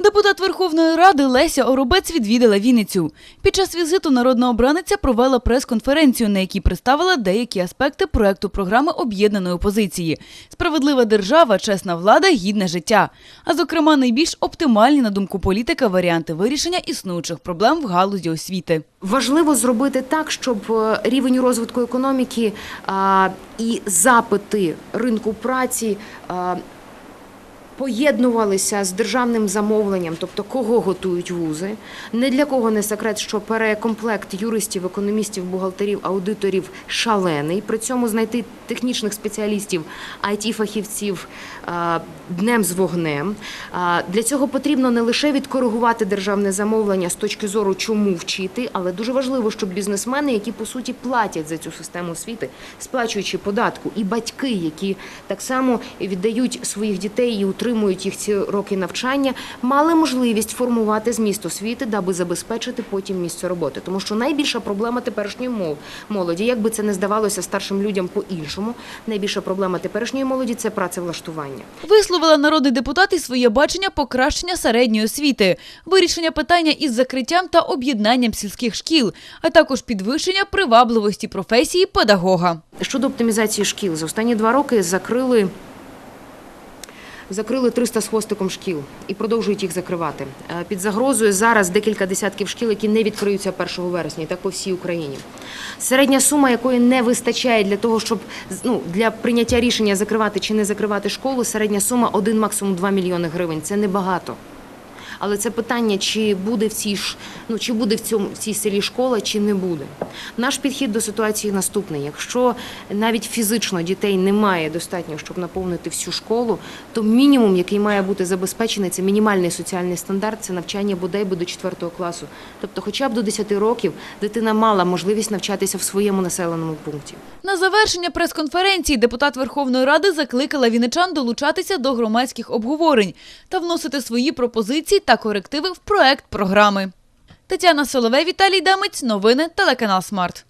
Депутат Верховної Ради Леся Оробець відвідала Вінницю. Під час візиту народна обраниця провела прес-конференцію, на якій представила деякі аспекти проекту програми об'єднаної опозиції Справедлива держава, чесна влада, гідне життя. А зокрема, найбільш оптимальні, на думку політика, варіанти вирішення існуючих проблем в галузі освіти. Важливо зробити так, щоб е, рівень розвитку економіки і запити ринку праці поєднувалися з державним замовленням, тобто кого готують вузи. Не для кого не секрет, що перекомплект юристів, економістів, бухгалтерів, аудиторів шалений. При цьому знайти технічних спеціалістів, it фахівців днем з вогнем. Для цього потрібно не лише відкоригувати державне замовлення з точки зору, чому вчити, але дуже важливо, щоб бізнесмени, які по суті платять за цю систему освіти, сплачуючи податку, і батьки, які так само віддають своїх дітей і утримують їх ці роки навчання, мали можливість формувати зміст освіти, даби забезпечити потім місце роботи. Тому що найбільша проблема теперішньої мол- молоді, як би це не здавалося старшим людям по-іншому, найбільша проблема теперішньої молоді це працевлаштування. Висловила народний депутат і своє бачення покращення середньої освіти, вирішення питання із закриттям та об'єднанням сільських шкіл, а також підвищення привабливості професії педагога. Щодо оптимізації шкіл, за останні два роки закрили. Закрили 300 з хвостиком шкіл і продовжують їх закривати. Е, Під загрозою зараз декілька десятків шкіл, які не відкриються 1 вересня, і так по всій Україні. Середня сума, якої не вистачає для того, щоб ну, для прийняття рішення закривати чи не закривати школу, середня сума 1, максимум 2 мільйони гривень. Це небагато. Але це питання, чи буде в цій ну чи буде в цьому в цій селі школа, чи не буде. Наш підхід до ситуації наступний: якщо навіть фізично дітей немає достатньо, щоб наповнити всю школу, то мінімум, який має бути забезпечений, це мінімальний соціальний стандарт, це навчання бодай до 4 класу. Тобто, хоча б до 10 років дитина мала можливість навчатися в своєму населеному пункті. На завершення прес-конференції депутат Верховної Ради закликала вінничан долучатися до громадських обговорень та вносити свої пропозиції та корективи в проект програми. Тетяна Соловей, Віталій Дамець. Новини телеканал Смарт.